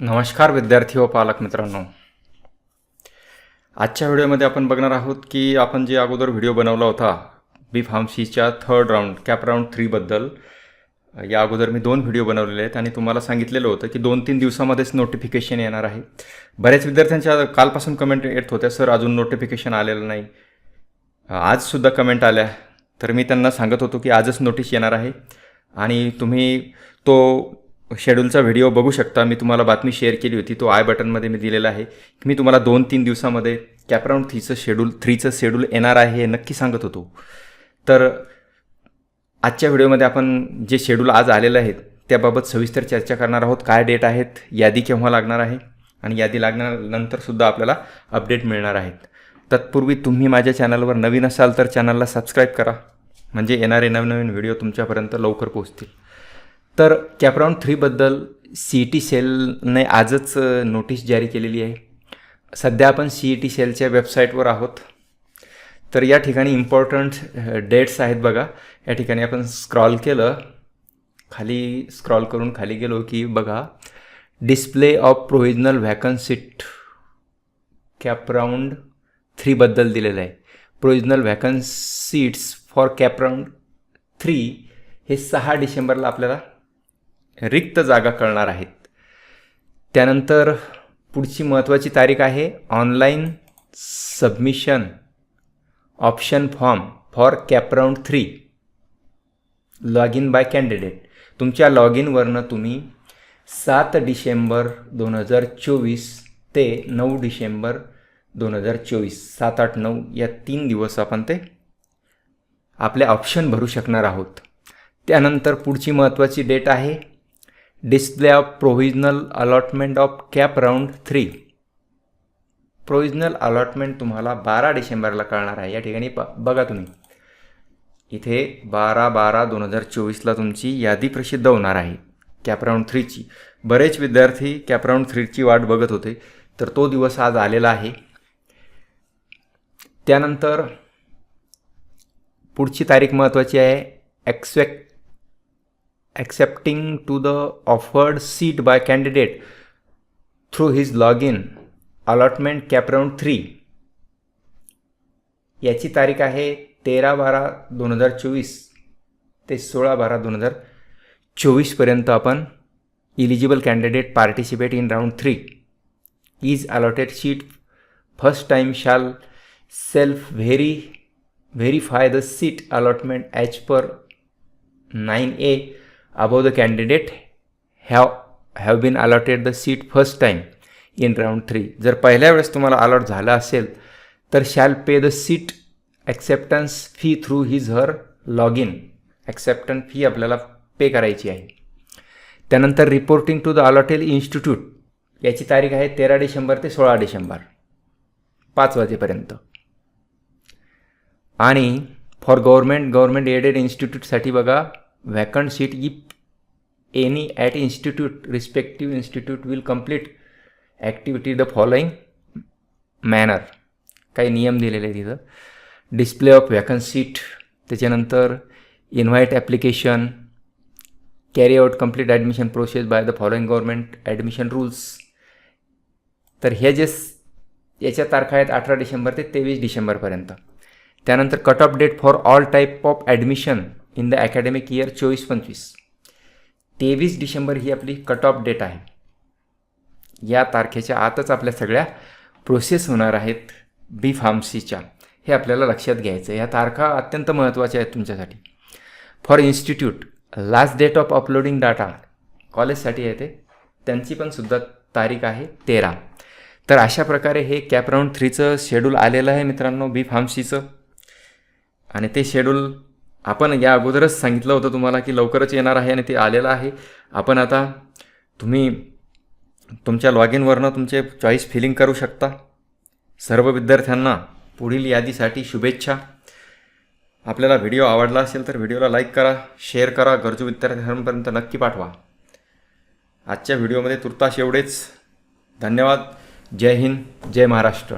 नमस्कार विद्यार्थी व पालक मित्रांनो. आजच्या व्हिडिओमध्ये आपण बघणार आहोत की आपण जे अगोदर व्हिडिओ बनवला होता बी फार्मसीच्या थर्ड राऊंड कॅप राऊंड थ्रीबद्दल या अगोदर मी दोन व्हिडिओ बनवलेले आहेत आणि तुम्हाला सांगितलेलं होतं की दोन तीन दिवसामध्येच नोटिफिकेशन येणार आहे. बऱ्याच विद्यार्थ्यांच्या कालपासून कमेंट येत होत्या सर अजून नोटिफिकेशन आलेलं नाही. आजसुद्धा कमेंट आल्या. तर मी त्यांना सांगत होतो की आजच नोटीस येणार आहे. आणि तुम्ही तो शेड्यूलचा व्हिडिओ बघू शकता. मी तुम्हाला बातमी शेअर केली होती. तो आय बटनमध्ये मी दिलेला आहे. मी तुम्हाला दोन तीन दिवसामध्ये कॅपराऊंड थ्रीचं शेड्यूल थ्रीचं शेड्यूल येणार आहे हे नक्की सांगत होतो. तर आजच्या व्हिडिओमध्ये आपण जे शेड्यूल आज आलेलं आहे त्याबाबत सविस्तर चर्चा करणार आहोत. काय डेट आहेत यादी केव्हा लागणार आहे आणि यादी लागल्यानंतरसुद्धा आपल्याला अपडेट मिळणार आहेत. तत्पूर्वी तुम्ही माझ्या चॅनलवर नवीन असाल तर चॅनलला सबस्क्राईब करा. म्हणजे येणारे नवनवीन व्हिडिओ तुमच्यापर्यंत लवकर पोहोचतील. तर कॅपराऊंड थ्रीबद्दल सी ई टी सेलने आजच नोटीस जारी केलेली आहे. सध्या आपण सी ई टी सेलच्या वेबसाईटवर आहोत. तर या ठिकाणी इम्पॉर्टंट डेट्स आहेत बघा. या ठिकाणी आपण स्क्रॉल केलं. खाली स्क्रॉल करून खाली गेलो की बघा. Display of provisional vacancies CAP round थ्रीबद्दल दिलेलं आहे. Provisional vacancies for CAP round three हे सहा डिसेंबरला आपल्याला रिक्त जागा कळणार आहेत. त्यानंतर पुढची महत्त्वाची तारीख आहे online submission option form for CAP round three. Log in by candidate. तुमच्या लॉग इनवरनं तुम्ही सात डिसेंबर दोन हजार चोवीस ते नऊ डिसेंबर दोन हजार चोवीस सात आठ नऊ या तीन दिवस आपण ते आपले ऑप्शन भरू शकणार आहोत. त्यानंतर पुढची महत्त्वाची डेट आहे display of provisional allotment of CAP round three provisional allotment तुम्हाला बारा डिसेंबरला कळणार आहे. या ठिकाणी प बघा तुम्ही. इथे बारा बारा दोन हजार चोवीसला तुमची यादी प्रसिद्ध होणार आहे. कॅप राऊंड थ्रीची बरेच विद्यार्थी कॅप राऊंड थ्रीची वाट बघत होते. तर तो दिवस आज आलेला आहे. त्यानंतर पुढची तारीख महत्त्वाची आहे. Accept accepting to the offered seat by candidate through his login allotment cap round 3 याची तारीख आहे तेरा बारा दोन हजार चोवीस ते सोळा बारा दोन हजार चोवीसपर्यंत आपण eligible candidate participate in round three is allotted seat first time shall self very verify the seat allotment as per nine A above the candidate have have been allotted the seat first time in round three जर पहिल्या वेळेस तुम्हाला allot झालं असेल तर shall pay the seat acceptance fee through his her log in acceptance fee आपल्याला pay करायची आहे. त्यानंतर reporting to the allotted institute याची तारीख आहे तेरा डिसेंबर ते सोळा डिसेंबर पाच वाजेपर्यंत. आणि फॉर गव्हर्मेंट गव्हर्मेंट एडेड इन्स्टिट्यूटसाठी बघा vacant seat if any at institute respective institute will complete activity the following manner काही नियम दिलेले आहेत तिथं डिस्प्ले ऑफ वॅकन्ट सीट त्याच्यानंतर invite application carry out complete admission process by the following government admission rules तर हे जे याच्या तारखा आहेत अठरा डिसेंबर ते तेवीस डिसेंबरपर्यंत त्यानंतर cut off date for all type of admission in the academic year चोवीस पंचवीस. तेवीस डिसेंबर ही आपली कट ऑफ डेट आहे. या तारखेच्या आतच आपल्या सगळ्या प्रोसेस होणार आहेत बी फार्मसीच्या हे आपल्याला लक्षात घ्यायचं या तारखा अत्यंत महत्त्वाच्या आहेत तुमच्यासाठी. For institute last date of uploading data कॉलेजसाठी आहे ते. त्यांची पण सुद्धा तारीख आहे तेरा. तर अशा प्रकारे हे कॅप राऊंड थ्रीचं शेड्यूल आलेलं आहे मित्रांनो बी फार्मसीचं आणि ते शेड्यूल आपण या अगोदरच सांगितलं होतं तुम्हाला की लवकरच येणार आहे आणि ते आलेलं आहे. आपण आता तुम्ही तुमच्या लॉग इनवरनं तुमचे चॉईस फिलिंग करू शकता. सर्व विद्यार्थ्यांना पुढील यादीसाठी शुभेच्छा. आपल्याला व्हिडिओ आवडला असेल तर व्हिडिओला लाईक करा शेअर करा गरजू विद्यार्थ्यांपर्यंत नक्की पाठवा. आजच्या व्हिडिओमध्ये तुर्तास एवढेच. धन्यवाद. जय हिंद. जय महाराष्ट्र.